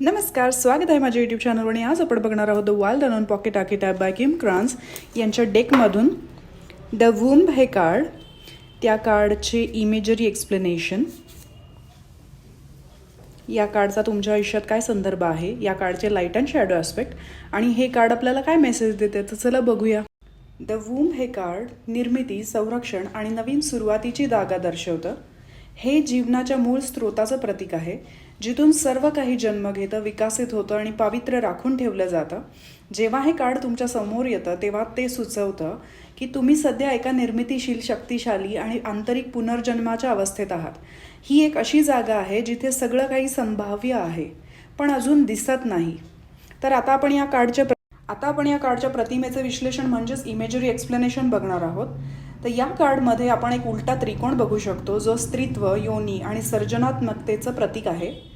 नमस्कार स्वागत आहे माझ्या यूट्यूब चॅनलवर आणि आज आपण बघणार आहोत the wild run pocket archetype by Kim Krans यांच्या डेकमधून द वुम्ब हे कार्ड त्या कार्डचे इमेजरी एक्सप्लेनेशन या कार्डचा तुमच्या आयुष्यात काय संदर्भ आहे? या कार्डचे लाइट अँड शॅडो ॲस्पेक्ट आणि हे कार्ड आपल्याला काय मेसेज देते? तर चला बघूया. द वूम हे कार्ड निर्मिती संरक्षण आणि नवीन सुरुवातीची जागा दर्शवतं. हे जीवनाच्या मूळ स्रोताचं प्रतीक आहे. जिथून सर्व काही जन्म घेतं विकसित होतं आणि पावित्र्य राखून ठेवलं जातं. जेव्हा हे कार्ड तुमच्यासमोर येतं तेव्हा ते सुचवतं की तुम्ही सध्या एका निर्मितीशील शक्तिशाली आणि आंतरिक पुनर्जन्माच्या अवस्थेत आहात. ही एक अशी जागा आहे जिथे सगळं काही संभाव्य आहे पण अजून दिसत नाही. तर आता आपण या कार्डच्या प्र- आता आपण या कार्डच्या प्रतिमेचं विश्लेषण म्हणजेच इमेजरी एक्सप्लेनेशन बघणार आहोत. तर या कार्डमध्ये आपण एक उलटा त्रिकोण बघू शकतो जो स्त्रीत्व योनी आणि सर्जनात्मकतेचं प्रतीक आहे.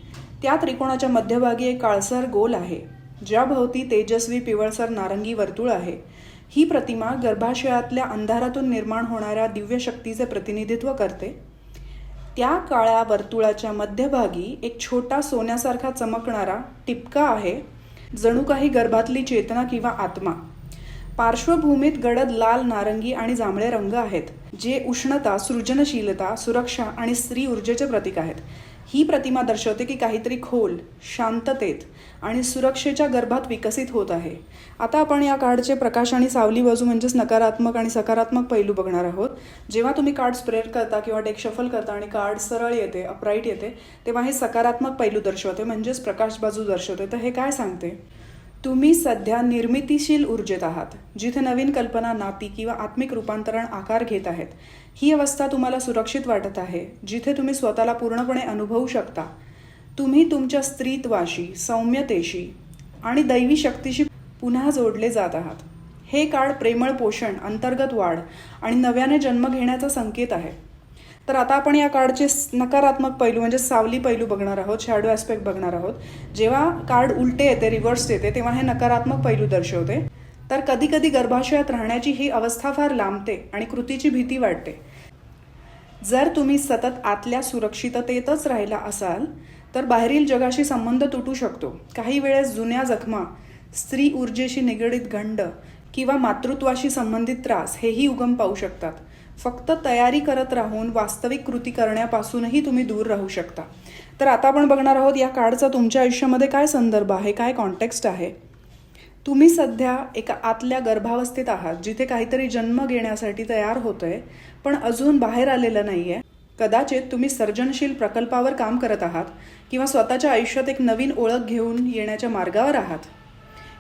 त्या त्रिकोणाच्या मध्यभागी एक काळसर गोल आहे ज्याभोवती तेजस्वी पिवळसर नारंगी वर्तुळ आहे. ही प्रतिमा गर्भाशयातल्या अंधारातून निर्माण होणाऱ्या दिव्य शक्तीचे प्रतिनिधित्व करते. त्या काळ्या वर्तुळाच्या मध्यभागी एक छोटा सोन्यासारखा चमकणारा टिपका आहे जणू काही गर्भातली चेतना किंवा आत्मा. पार्श्वभूमीत गडद लाल नारंगी आणि जांभळे रंग आहेत जे उष्णता सृजनशीलता सुरक्षा आणि स्त्री ऊर्जेचे प्रतीक आहेत. ही प्रतिमा दर्शवते की काहीतरी खोल शांततेत आणि सुरक्षेच्या गर्भात विकसित होत आहे. आता आपण या कार्डचे प्रकाश आणि सावली बाजू म्हणजेच नकारात्मक आणि सकारात्मक पैलू बघणार आहोत. जेव्हा तुम्ही कार्ड स्प्रेड करता किंवा डेक शफल करता आणि कार्ड सरळ येते अपराईट येते तेव्हा हे सकारात्मक पैलू दर्शवते म्हणजेच प्रकाश बाजू दर्शवते. तर हे काय सांगते? तुम्ही सध्या निर्मितीशील ऊर्जेत आहात जिथे नवीन कल्पना नाती किंवा आत्मिक रूपांतरण आकार घेत आहेत. ही अवस्था तुम्हाला सुरक्षित वाटत आहे जिथे तुम्ही स्वतःला पूर्णपणे अनुभवू शकता. तुम्ही तुमच्या स्त्रीत्वाशी सौम्यतेशी आणि दैवी शक्तीशी पुन्हा जोडले जात आहात. हे काळ प्रेमळ पोषण अंतर्गत वाढ आणि नव्याने जन्म घेण्याचा संकेत आहे. तर आता आपण या कार्डचे नकारात्मक पैलू म्हणजे सावली पैलू बघणार आहोत शॅडो ॲस्पेक्ट बघणार आहोत. जेव्हा कार्ड उलटे येते रिव्हर्स येते तेव्हा हे नकारात्मक पैलू दर्शवते. तर कधी कधी गर्भाशयात राहण्याची ही अवस्था फार लांबते आणि कृतीची भीती वाटते जर तुम्ही सतत आतल्या सुरक्षिततेतच राहिला असाल तर बाहेरील जगाशी संबंध तुटू शकतो. काही वेळेस जुन्या जखमा स्त्री ऊर्जेशी निगडीत गंड किंवा मातृत्वाशी संबंधित त्रास हेही उगम पाहू शकतात. फक्त तयारी करत राहून वास्तविक कृती करण्यापासूनही तुम्ही दूर राहू शकता. तर आता आपण बघणार आहोत या कार्डचा तुमच्या आयुष्यामध्ये काय संदर्भ आहे काय कॉन्टेक्स्ट आहे? तुम्ही सध्या एका आतल्या गर्भावस्थेत आहात जिथे काहीतरी जन्म घेण्यासाठी तयार होतंय पण अजून बाहेर आलेलं नाही आहे कदाचित तुम्ही सर्जनशील प्रकल्पावर काम करत आहात किंवा स्वतःच्या आयुष्यात एक नवीन ओळख घेऊन येण्याच्या मार्गावर आहात.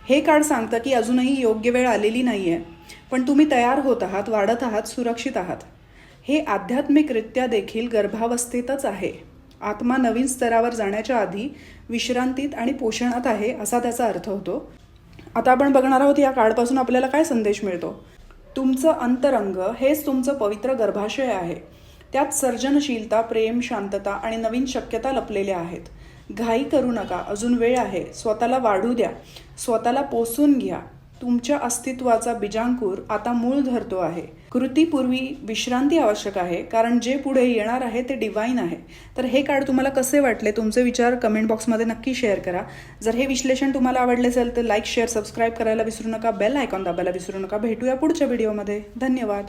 हे कार्ड सांगतं की अजूनही योग्य वेळ आलेली नाही आहे पण तुम्ही तयार होत आहात वाढत आहात सुरक्षित आहात. हे आध्यात्मिकरित्या देखील गर्भावस्थेतच आहे. आत्मा नवीन स्तरावर जाण्याच्या आधी विश्रांतीत आणि पोषणात आहे असा त्याचा अर्थ होतो. आता आपण बघणार आहोत या कार्डपासून आपल्याला काय संदेश मिळतो. तुमचं अंतरंग हेच तुमचं पवित्र गर्भाशय आहे. त्यात सर्जनशीलता प्रेम शांतता आणि नवीन शक्यता लपलेल्या आहेत. घाई करू नका अजून वेळ आहे. स्वतःला वाढू द्या. स्वतःला पोसून घ्या. तुमच्या अस्तित्वाचा बीजांकूर आता मूळ धरतो आहे. कृतीपूर्वी विश्रांती आवश्यक आहे कारण जे पुढे येणार आहे ते डिवाईन आहे. तर हे कार्ड तुम्हाला कसे वाटले? तुमचे विचार कमेंट बॉक्समध्ये नक्की शेअर करा. जर हे विश्लेषण तुम्हाला आवडले असेल तर लाईक शेअर सबस्क्राईब करायला विसरू नका. बेल आयकॉन दाबायला विसरू नका. भेटूया पुढच्या व्हिडिओमध्ये धन्यवाद.